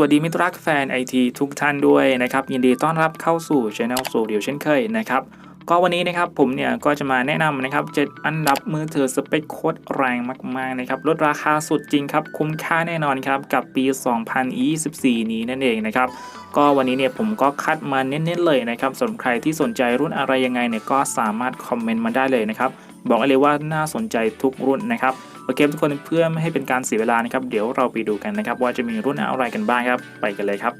สวัสดีมิตรรักแฟนไอทีทุกท่านด้วยนะครับ ยินดีต้อนรับเข้าสู่ช anel โซเดียวเช่นเคยนะครับ ก็วันนี้นะครับผมเนี่ยก็จะมาแนะนำนะครับ 7 อันดับมือถือสเปคโคตรแรงมากๆนะครับลดราคาสุดจริงครับ คุ้มค่าแน่นอนครับ กับปี 2024 นี้นั่นเองนะครับ ก็วันนี้เนี่ยผมก็คัดมาเน้นๆเลยนะครับสำหรับใครที่สนใจรุ่นอะไรยังไงเนี่ยก็สามารถคอมเมนต์มาได้เลยนะครับบอกเลยว่าน่าสนใจทุกรุ่นนะครับ โอเคทุกคนเพื่อไม่ให้เป็นการเสียเวลานะครับ เดี๋ยวเราไปดูกันนะครับ ว่าจะมีรุ่นอะไรกันบ้างครับ ไปกันเลยครับ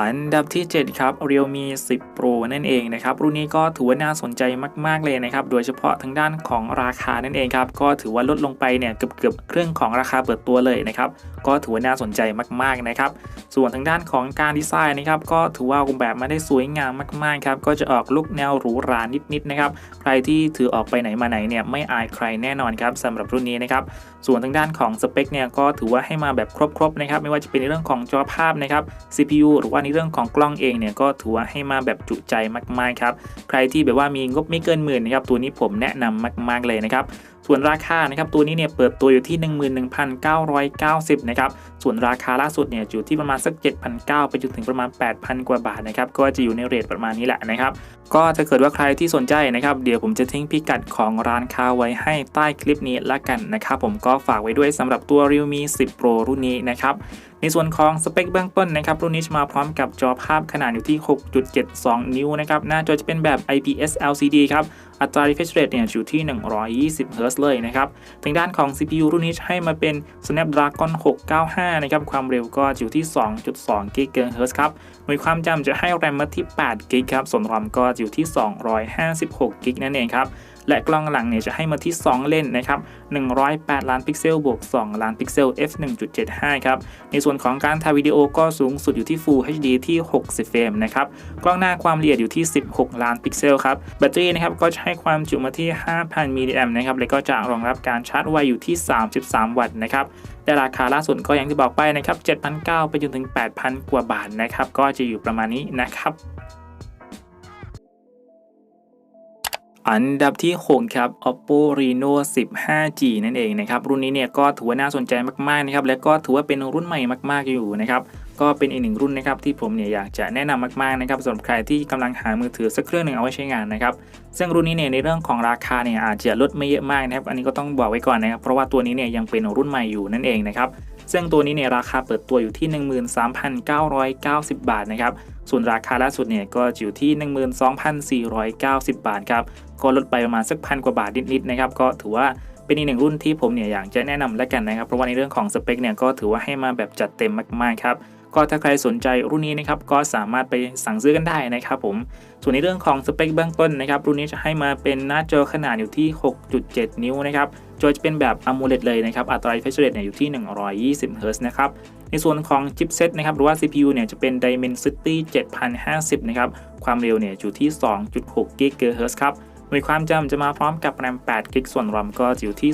อันดับที่ 7 ครับ Realme 10 Pro นั่นเองนะครับ รุ่นนี้ก็ถือว่าน่าสนใจมาก ๆ เลยนะครับ โดยเฉพาะทางด้านของราคานั่นเองครับ ก็ถือว่าลดลงไปเนี่ยเกือบๆเครื่องของราคาเปิดตัวเลยนะครับ ก็ถือว่าน่าสนใจมาก ๆ นะครับ ส่วนทางด้านของการดีไซน์นะครับ ก็ถือว่าออกแบบมาได้สวยงามมาก ๆ ครับ ก็จะออกลุคแนวหรูหรานิด ๆ นะครับ ใครที่ถือออกไปไหนมาไหนเนี่ยไม่อายใครแน่นอนครับสำหรับรุ่นนี้นะครับ ส่วนทางด้านของสเปคเนี่ยก็ถือว่าให้มาแบบครบ ๆ นะครับ ไม่ว่าจะเป็นเรื่องของจอภาพนะครับ CPU หรือว่าในเรื่องของกล้องเองเนี่ยก็ถือว่าให้มาแบบจุใจมากๆครับใครที่แบบว่ามีงบไม่เกินหมื่นนะครับตัวนี้ผมแนะนำมาก ๆเลยนะครับส่วนราคานะครับตัวนี้เนี่ยเปิดตัวอยู่ที่ 11,990นะครับส่วนราคาล่าสุดเนี่ยอยู่ที่ประมาณสัก7,900ไปจนถึงประมาณ 8,000 กว่าบาทนะครับก็จะอยู่ในเรทประมาณนี้แหละนะครับ ก็ถ้าเกิดว่าใครที่สนใจนะครับ เดี๋ยวผมจะทิ้งพิกัดของร้านค้าไว้ให้ใต้คลิปนี้ละกันนะครับ ผมก็ฝากไว้ด้วยสำหรับตัว Realme 10 Pro รุ่นนี้นะครับในส่วนของสเปคเบื้องต้นนะครับ รุ่นนี้จะมาพร้อมกับจอภาพขนาดอยู่ที่ 6.72 นิ้วนะครับ หน้าจอจะเป็นแบบ IPS LCD ครับ อัตรา refresh rate เนี่ยอยู่ที่ 120 Hz เลยนะครับ ทางด้านของ CPU รุ่นนี้ให้มาเป็น Snapdragon 695 นะครับ ความเร็วก็อยู่ที่ 2.2 GHz ครับ หน่วยความจำจะให้แรมมาที่ 8 g b ครับ ส่วนรอมก็อยู่ที่ 256 g b นั่นเองครับ และกล้องหลังเนี่ยจะให้มาที่ 2 เลนส์นะครับ 108 ล้านพิกเซลบวก 2 ล้านพิกเซล f 1.75 ครับ ในส่วนของการถ่ายวิดีโอก็สูงสุดอยู่ที่ Full HD ที่ 60 เฟรมนะครับ กล้องหน้าความละเอียดอยู่ที่ 16 ล้านพิกเซลครับ แบตเตอรี่นะครับก็จะให้ความจุมาที่ 5,000 มิลลิแอมป์นะครับ และก็จะรองรับการชาร์จไวอยู่ที่ 33 วัตต์นะครับแต่ราคาล่าสุดก็อย่างที่บอกไปนะครับ7,900ไปจนถึง 8,000 กว่าบาทนะครับ ก็จะอยู่ประมาณนี้นะครับ อันดับที่ 6 ครับ Oppo Reno 15G นั่นเองนะครับ รุ่นนี้เนี่ยก็ถือว่าน่าสนใจมากๆนะครับ และก็ถือว่าเป็นรุ่นใหม่มากๆอยู่นะครับ ก็เป็นอีกหนึ่งรุ่นนะครับที่ผมเนี่ยอยากจะแนะนำมากๆนะครับสำหรับใครที่กำลังหามือถือสักเครื่องหนึ่งเอาไว้ใช้งานนะครับ ซึ่งรุ่นนี้เนี่ยในเรื่องของราคาเนี่ยอาจจะลดไม่เยอะมากนะครับ อันนี้ก็ต้องบอกไว้ก่อนนะครับ เพราะว่าตัวนี้เนี่ยยังเป็นรุ่นใหม่อยู่นั่นเองนะครับ ซึ่งตัวนี้เนี่ยราคาเปิดตัวอยู่ที่ 13,990 บาทนะครับ ส่วนราคาล่าสุดเนี่ยก็อยู่ที่ 12,490 บาทครับ ก็ลดไปประมาณสักพันกว่าบาทนิดๆนะครับ ก็ถือว่าเป็นอีกหนึ่งรุ่นที่ผมเนี่ยอยากจะแนะนำแล้วกันนะครับ เพราะว่าในเรื่องของสเปคเนี่ยก็ถือว่าให้มาแบบจัดเต็มมากๆครับ ก็ถ้าใครสนใจรุ่นนี้นะครับก็สามารถไปสั่งซื้อกันได้นะครับผมส่วนในเรื่องของสเปคเบื้องต้นนะครับรุ่นนี้จะให้มาเป็นหน้าจอขนาดอยู่ที่ 6.7 นิ้วนะครับจอจะเป็นแบบ AMOLED เลยนะครับอัตรา refresh rate เนี่ยอยู่ที่ 120 Hz นะครับในส่วนของชิปเซตนะครับหรือว่า CPU เนี่ยจะเป็น Dimensity 7050 นะครับความเร็วเนี่ยอยู่ที่ 2.6 GHz ครับหน่วยความจำจะมาพร้อมกับแรม8 g b ส่วน RAM ก็อยู่ที่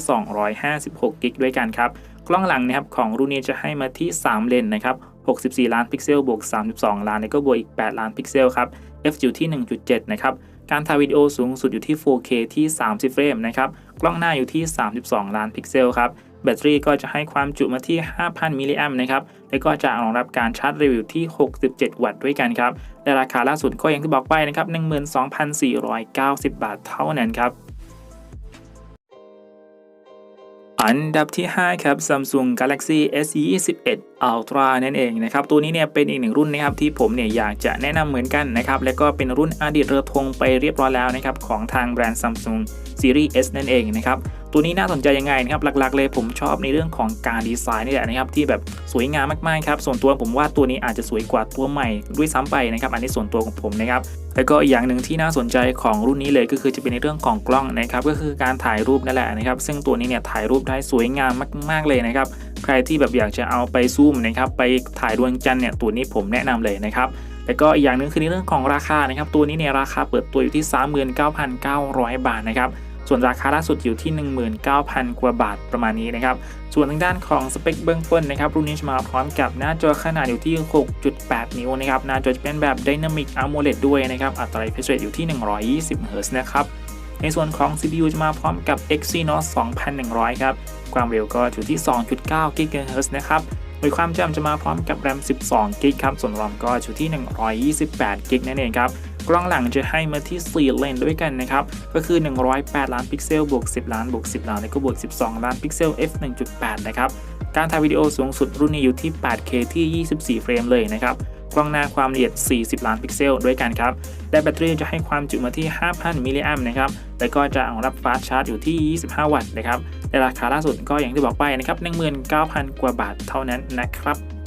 256 g b ด้วยกันครับ กล้องหลังนะครับของรุ่นนี้จะให้มาที่ 3 เลนส์นะครับ 64 ล้านพิกเซลบวก 32 ล้านแล้วก็บวกอีก 8 ล้านพิกเซลครับ f อยู่ที่ 1.7 นะครับ การถ่ายวิดีโอสูงสุดอยู่ที่ 4K ที่ 30 เฟรมนะครับ กล้องหน้าอยู่ที่ 32 ล้านพิกเซลครับ แบตเตอรี่ก็จะให้ความจุมาที่ 5,000 มิลลิแอมป์นะครับ แล้วก็จะรองรับการชาร์จเร็วอยู่ที่ 67 วัตต์ด้วยกันครับ และราคาล่าสุดก็อย่างที่บอกไปนะครับ 12,490 บาทเท่านั้นครับ อันดับที่ 5 ครับ Samsung Galaxy S21 Ultra นั่นเองนะครับ ตัวนี้เนี่ยเป็นอีกหนึ่งรุ่นนะครับที่ผมเนี่ยอยากจะแนะนำเหมือนกันนะครับ และก็เป็นรุ่นอดีตเรือธงไปเรียบร้อยแล้วนะครับ ของทางแบรนด์ Samsung Series S นั่นเองนะครับ ตัวนี้น่าสนใจยังไงนะครับหลักๆ เลยผมชอบในเรื่องของการดีไซน์นี่แหละนะครับที่แบบสวยงามมากๆครับส่วนตัวผมว่าตัวนี้อาจจะสวยกว่าตัวใหม่ด้วยซ้ำไปนะครับ อันนี้ส่วนตัวของผมนะครับแล้วก็อีกอย่างหนึ่งที่น่าสนใจของรุ่นนี้เลยก็คือจะเป็นในเรื่องของกล้องนะครับก็คือการถ่ายรูปนั่นแหละนะครับ ซึ่งตัวนี้เนี่ยถ่ายรูปได้สวยงามมาก ๆเลยนะครับ ใครที่แบบอยากจะเอาไปซูมนะครับไปถ่ายดวงจันทร์เนี่ยตัวนี้ผมแนะนำเลยนะครับแล้วก็อีกอย่างหนึ่งคือในเรื่องของราคานะครับ ตัวนี้เนี่ยราคาเปิดตัวอยู่ที่ 39,900 บาทนะครับ ส่วนราคาล่าสุดอยู่ที่ 19,000 กว่าบาทประมาณนี้นะครับ ส่วนทางด้านของสเปคเบื้องต้นนะครับรุ่นนี้จะมาพร้อมกับหน้าจอขนาดอยู่ที่ 6.8 นิ้วนะครับหน้าจอจะเป็นแบบ Dynamic AMOLED ด้วยนะครับอัตรา refresh rate อยู่ที่ 120 Hz นะครับในส่วนของ CPU จะมาพร้อมกับ Exynos 2100 ครับ ความเร็วก็อยู่ที่ 2.9 GHz นะครับ โดยความจำจะมาพร้อมกับ RAM 12 g b ครับ ส่วน ROM ก็อยู่ที่ 128 g b นั่นเองครับ กล้องหลังจะให้มาที่ 4 เลนด้วยกันนะครับ ก็คือ 108 ล้านพิกเซลบวก 10 ล้านบวก 10 ล้านแล้วก็บวก 12 ล้านพิกเซล f 1.8 นะครับ การถ่ายวิดีโอสูงสุดรุ่นนี้อยู่ที่ 8K ที่ 24 เฟรมเลยนะครับกล้องหน้าความละเอียด 40 ล้านพิกเซลด้วยกันครับ และแบตเตอรี่จะให้ความจุมาที่ 5,000 มิลลิแอมป์นะครับ แล้วก็จะรองรับฟาสชาร์จอยู่ที่ 25 วัตต์นะครับในราคาล่าสุดก็อย่างที่บอกไปนะครับ 19,000 กว่าบาทเท่านั้นนะครับ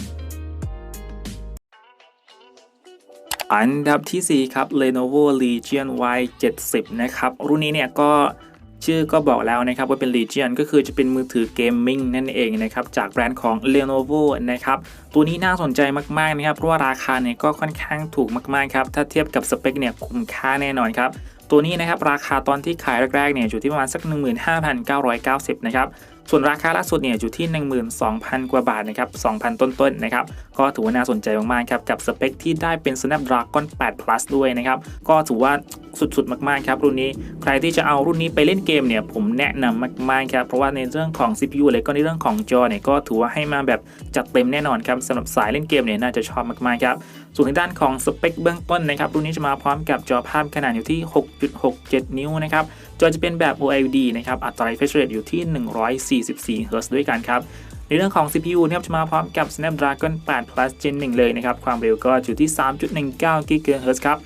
อันดับทีสี่ 4 ครับ Lenovo Legion Y70 นะครับ รุ่นนี้เนี่ยก็ชื่อก็บอกแล้วนะครับว่าเป็น Legion ก็คือจะเป็นมือถือเกมมิ่งนั่นเองนะครับ จากแบรนด์ของ Lenovo นะครับ ตัวนี้น่าสนใจมาก ๆ นะครับ เพราะว่าราคาเนี่ยก็ค่อนข้างถูกมาก ๆ ครับ ถ้าเทียบกับสเปคเนี่ยคุ้มค่าแน่นอนครับ ตัวนี้นะครับราคาตอนที่ขายแรก ๆ เนี่ยอยู่ที่ประมาณสัก 15,990 นะครับ ส่วนราคาล่าสุดเนี่ยอยู่ที่ 12,000 กว่าบาทนะครับ 2,000 ต้นๆนะครับ ก็ถือว่าน่าสนใจมากๆครับ กับสเปคที่ได้เป็น Snapdragon 8 Plus ด้วยนะครับ ก็ถือว่า สุดๆ มากๆครับรุ่นนี้ใครที่จะเอารุ่นนี้ไปเล่นเกมเนี่ยผมแนะนำมากๆครับเพราะว่าในเรื่องของ CPU เลยก็ในเรื่องของจอเนี่ยก็ถือว่าให้มาแบบจัดเต็มแน่นอนครับสำหรับสายเล่นเกมเนี่ยน่าจะชอบมากๆครับส่วนในด้านของสเปคเบื้องต้นนะครับรุ่นนี้จะมาพร้อมกับจอภาพขนาดอยู่ที่ 6.67 นิ้วนะครับจอจะเป็นแบบ OLED นะครับอัตรา refresh rate อยู่ที่ 144 Hz ด้วยกันครับในเรื่องของ CPU นะครับจะมาพร้อมกับ Snapdragon 8 Plus Gen 1 เลยนะครับ ความเร็วก็อยู่ที่ 3.19 GHz ครับ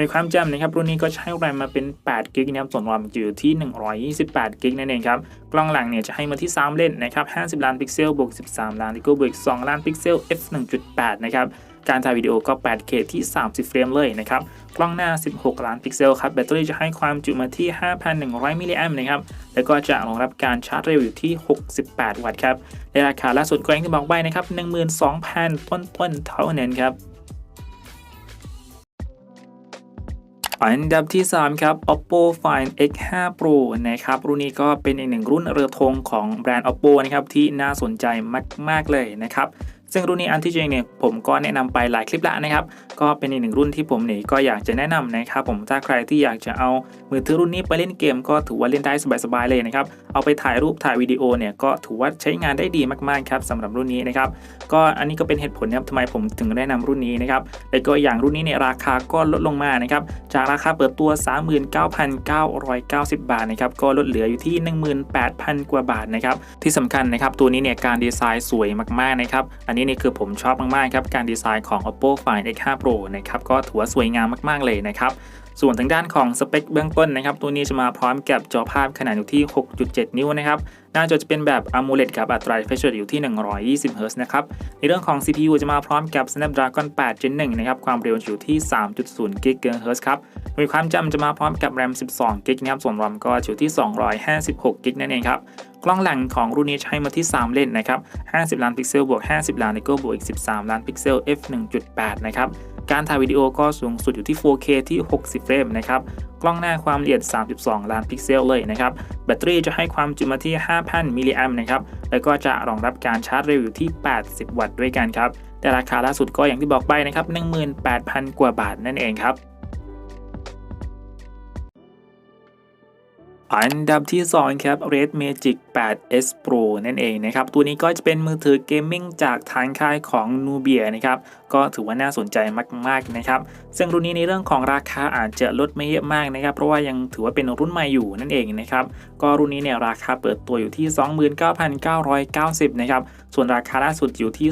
ในความจำนะครับรุ่นนี้ก็ใช้ RAM มาเป็น8 g b นะครับส่วน ROM อยู่ที่ 128 g b นั่นเองครับกล้องหลังเนี่ยจะให้มาที่ 3 เลนส์นะครับ50 ล้านพิกเซลบวก13 ล้านแล้วก็บวก2ล้านพิกเซล f 1.8นะครับการถ่ายวิดีโอก็ 8K ที่ 30 เฟรมเลยนะครับ กล้องหน้า 16 ล้านพิกเซลครับ แบตเตอรี่จะให้ความจุมาที่ 5,100 มิลลิแอมป์นะครับ แล้วก็จะรองรับการชาร์จเร็วอยู่ที่ 68 วัตต์ครับ ในราคาล่าสุดก็อย่างที่บอกไปนะครับ 12,000 ต้นๆ เท่านั้นครับ อันดับที่ 3 ครับ Oppo Find X5 Pro นะครับ รุ่นนี้ก็เป็นอีกหนึ่งรุ่นเรือธงของแบรนด์ Oppo นะครับ ที่น่าสนใจมาก ๆ เลยนะครับ ซึ่งรุ่นนี้อันที่จริงเนี่ยผมก็แนะนำไปหลายคลิปแล้วนะครับ ก็เป็นอีกหนึ่งรุ่นที่ผมเนี่ยก็อยากจะแนะนำนะครับผมถ้าใครที่อยากจะเอามือถือรุ่นนี้ไปเล่นเกม ก็ถือว่าเล่นได้สบายๆเลยนะครับ เอาไปถ่ายรูปถ่ายวิดีโอเนี่ยก็ถือว่าใช้งานได้ดีมากๆครับสำหรับรุ่นนี้นะครับ ก็อันนี้ก็เป็นเหตุผลนะครับทำไมผมถึงแนะนำรุ่นนี้นะครับ แล้วก็อย่างรุ่นนี้เนี่ยราคาก็ลดลงมานะครับ จากราคาเปิดตัว 39,990 บาทนะครับ ก็ลดเหลืออยู่ที่ 18,000 กว่าบาทนะครับ ที่สำคัญนะครับตัวนี้เนี่ยการดีไซน์สวยมากๆนะครับ อันนี้นี่คือผมชอบมากๆครับการดีไซน์ของ Oppo Find X5 Pro นะครับก็ถือว่าสวยงามมากๆเลยนะครับส่วนทางด้านของสเปคเบื้องต้นนะครับตัวนี้จะมาพร้อมกับจอภาพขนาดอยู่ที่ 6.7 นิ้วนะครับ หน้าจอจะเป็นแบบ AMOLED กับอัตรา refresh rate อยู่ที่ 120 Hz นะครับ ในเรื่องของ CPU จะมาพร้อมกับ Snapdragon 8 Gen 1 นะครับ ความเร็วอยู่ที่ 3.0 GHz ครับโดยความจำจะมาพร้อมกับ RAM 12 g b นะครับ ส่วน ROM ก็อยู่ที่ 256 g b นั่นเองครับกล้องหลังของรุ่นนี้ใช้มาที่ 3 เลนส์นะครับ 50 ล้านพิกเซลบวก 50 ล้านแล้วก็บวกอีก 13 ล้านพิกเซล f 1.8 นะครับ การถ่ายวิดีโอก็สูงสุดอยู่ที่ 4K ที่ 60 เฟรมนะครับ กล้องหน้าความละเอียด 32 ล้านพิกเซลเลยนะครับ แบตเตอรี่จะให้ความจุมาที่ 5,000 มิลลิแอมป์นะครับ แล้วก็จะรองรับการชาร์จเร็วอยู่ที่ 80 วัตต์ด้วยกันครับ แต่ราคาล่าสุดก็อย่างที่บอกไปนะครับ 18,000 กว่าบาทนั่นเองครับ อันดับที่ 2 ครับ Red Magic 8S Pro นั่นเองนะครับ ตัวนี้ก็จะเป็นมือถือเกมมิ่งจากทางค่ายของ Nubia นะครับ ก็ถือว่าน่าสนใจมากๆนะครับ ซึ่งรุ่นนี้ในเรื่องของราคาอาจจะลดไม่เยอะมากนะครับ เพราะว่ายังถือว่าเป็นรุ่นใหม่อยู่นั่นเองนะครับ ก็รุ่นนี้เนี่ยราคาเปิดตัวอยู่ที่ 29,990 นะครับ ส่วนราคาล่าสุดอยู่ที่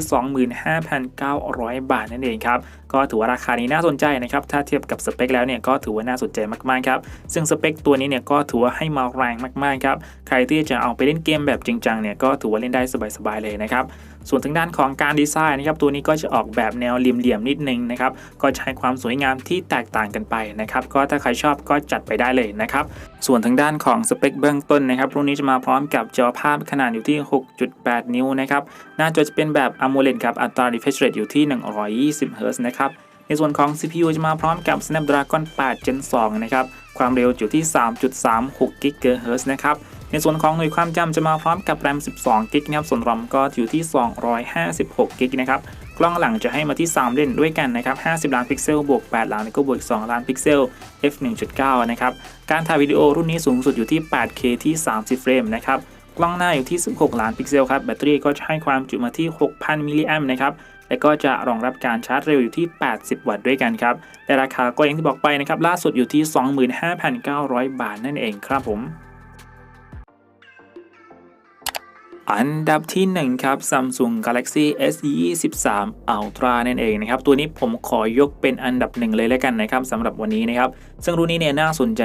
25,900 บาทนั่นเองครับ ก็ถือว่าราคานี้น่าสนใจนะครับ ถ้าเทียบกับสเปคแล้วเนี่ยก็ถือว่าน่าสนใจมากๆครับ ซึ่งสเปคตัวนี้เนี่ยก็ถือว่าให้มาแรงมากๆครับ ใครที่จะเอาไปเล่นเกมแบบจริงจังเนี่ยก็ถือว่าเล่นได้สบายๆเลยนะครับ ส่วนทางด้านของการดีไซน์นะครับตัวนี้ก็จะออกแบบแนวเหลี่ยมๆนิดนึงนะครับ ก็ใช้ความสวยงามที่แตกต่างกันไปนะครับ ก็ถ้าใครชอบก็จัดไปได้เลยนะครับ ส่วนทางด้านของสเปคเบื้องต้นนะครับรุ่นนี้จะมาพร้อมกับจอภาพขนาดอยู่ที่ 6.8 นิ้วนะครับ หน้าจอจะเป็นแบบ AMOLED ครับ อัตรา refresh rate อยู่ที่ 120 Hz นะครับ ในส่วนของ CPU จะมาพร้อมกับ Snapdragon 8 Gen 2 นะครับ ความเร็วอยู่ที่ 3.36 GHz นะครับ ในส่วนของหน่วยความจำจะมาพร้อมกับ RAM 12 g b นะครับ ส่วน ROM ก็อยู่ที่ 256 g b นะครับ กล้องหลังจะให้มาที่ 3 เลนส์ด้วยกันนะครับ 50 ล้านพิกเซล บวก 8 ล้านแล้วก็บวก 2 ล้านพิกเซล f 1.9 นะครับ การถ่ายวิดีโอรุ่นนี้สูงสุดอยู่ที่ 8K ที่ 30 เฟรมนะครับ กล้องหน้าอยู่ที่ 16 ล้านพิกเซลครับ แบตเตอรี่ก็จะให้ความจุมาที่ 6,000 มิลลิแอมป์นะครับ และก็จะรองรับการชาร์จเร็วอยู่ที่ 80 วัตต์ด้วยกันครับแต่ราคาก็อย่างที่บอกไปนะครับล่าสุดอยู่ที่ 25,900 บาทนั่นเองครับผม อันดับที่1ครับ Samsung Galaxy S 23 Ultra นั่นเองนะครับตัวนี้ผมขอยกเป็นอันดับหนึ่งเลยแล้วกันนะครับสำหรับวันนี้นะครับซึ่งรุ่นนี้เนี่ยน่าสนใจ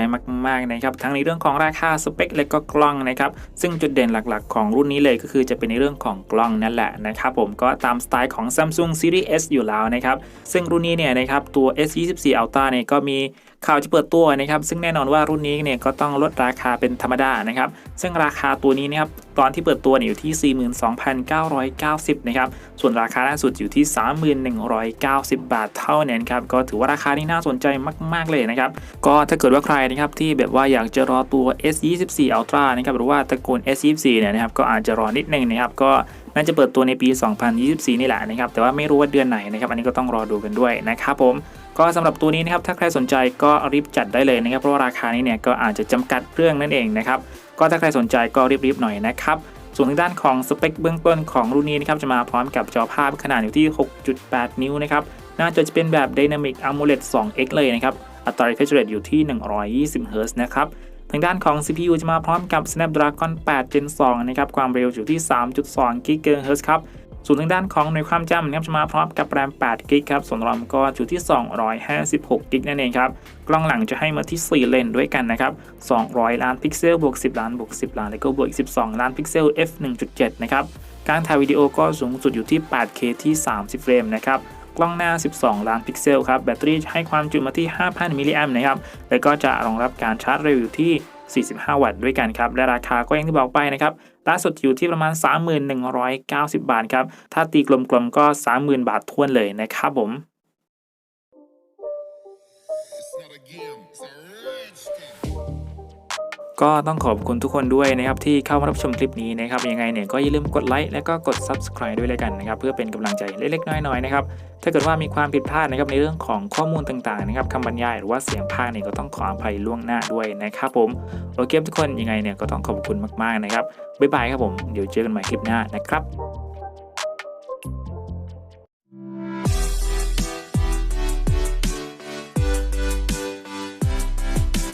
มากๆนะครับทั้งในเรื่องของราคาสเปคและก็กล้องนะครับซึ่งจุดเด่นหลักๆ ของรุ่นนี้เลยก็คือจะเป็นในเรื่องของกล้องนั่นแหละนะครับผมก็ตามสไตล์ของ Samsung Series S อยู่แล้วนะครับซึ่งรุ่นนี้เนี่ยนะครับตัว S 24 Ultra เนี่ยก็มี ข่าวจะเปิดตัวนะครับ ซึ่งแน่นอนว่ารุ่นนี้เนี่ยก็ต้องลดราคาเป็นธรรมดานะครับ ซึ่งราคาตัวนี้นะครับตอนที่เปิดตัวเนี่ยอยู่ที่ 42,990 นะครับ ส่วนราคาล่าสุดอยู่ที่ 3190 บาทเท่านั้นครับ ก็ถือว่าราคาที่น่าสนใจมาก ๆ เลยนะครับ ก็ถ้าเกิดว่าใครนะครับที่แบบว่าอยากจะรอตัว S24 Ultra นะครับ หรือว่าตระกูล S24 เนี่ยนะครับ ก็อาจจะรอนิดนึงนะครับ ก็ น่าจะเปิดตัวในปี 2024 นี่แหละนะครับ แต่ว่าไม่รู้ว่าเดือนไหนนะครับ อันนี้ก็ต้องรอดูกันด้วยนะครับผม ก็สำหรับตัวนี้นะครับ ถ้าใครสนใจก็รีบจัดได้เลยนะครับ เพราะว่าราคานี้เนี่ยก็อาจจะจำกัดเรื่องนั่นเองนะครับ ก็ถ้าใครสนใจก็รีบๆหน่อยนะครับ ส่วนทางด้านของสเปคเบื้องต้นของรุ่นนี้นะครับ จะมาพร้อมกับจอภาพขนาดอยู่ที่ 6.8 นิ้วนะครับ หน้าจอจะเป็นแบบ Dynamic AMOLED 2X เลยนะครับ อัตรา refresh rate อยู่ที่ 120 Hz นะครับ ทางด้านของ CPU จะมาพร้อมกับ Snapdragon 8 Gen 2 นะครับ ความเร็วอยู่ที่ 3.2 GHz ครับ ส่วนทางด้านของหน่วยความจำนะครับจะมาพร้อมกับแรม8 g b ครับ ส่วนรอมก็อยู่ที่ 256 g b นั่นเองครับ กล้องหลังจะให้มาที่ 4 เลนด้วยกันนะครับ 200 ล้านพิกเซล บวก 10 ล้าน บวก 10 ล้าน แล้วก็บวกอีก12 ล้านพิกเซล f 1.7 นะครับ การถ่ายวิดีโอก็สูงสุดอยู่ที่ 8K ที่ 30 เฟรมนะครับ กล้องหน้า 12 ล้านพิกเซลครับ แบตเตอรี่ให้ความจุมาที่ 5,000 มิลลิแอมป์นะครับ แล้วก็จะรองรับการชาร์จเร็วอยู่ที่ 45 วัตต์ด้วยกันครับ และราคาก็อย่างที่บอกไปนะครับ ล่าสุดอยู่ที่ประมาณ 3190 บาทครับ ถ้าตีกลมๆก็30,000 บาททวนเลยนะครับผม ก็ต้องขอบคุณทุกคนด้วยนะครับที่เข้ามารับชมคลิปนี้นะครับยังไงเนี่ยก็อย่าลืมกดไลค์และก็กด Subscribe ด้วยเลยกันนะครับเพื่อเป็นกำลังใจเล็กๆน้อยๆนะครับถ้าเกิดว่ามีความผิดพลาดนะครับในเรื่องของข้อมูลต่างๆนะครับคำบรรยายหรือว่าเสียงภาคเนี่ยก็ต้องขออภัยล่วงหน้าด้วยนะครับผมโอเคทุกคนยังไงเนี่ยก็ต้องขอบคุณมากๆนะครับบ๊ายบายครับผมเดี๋ยวเจอกันใหม่คลิปหน้านะครับ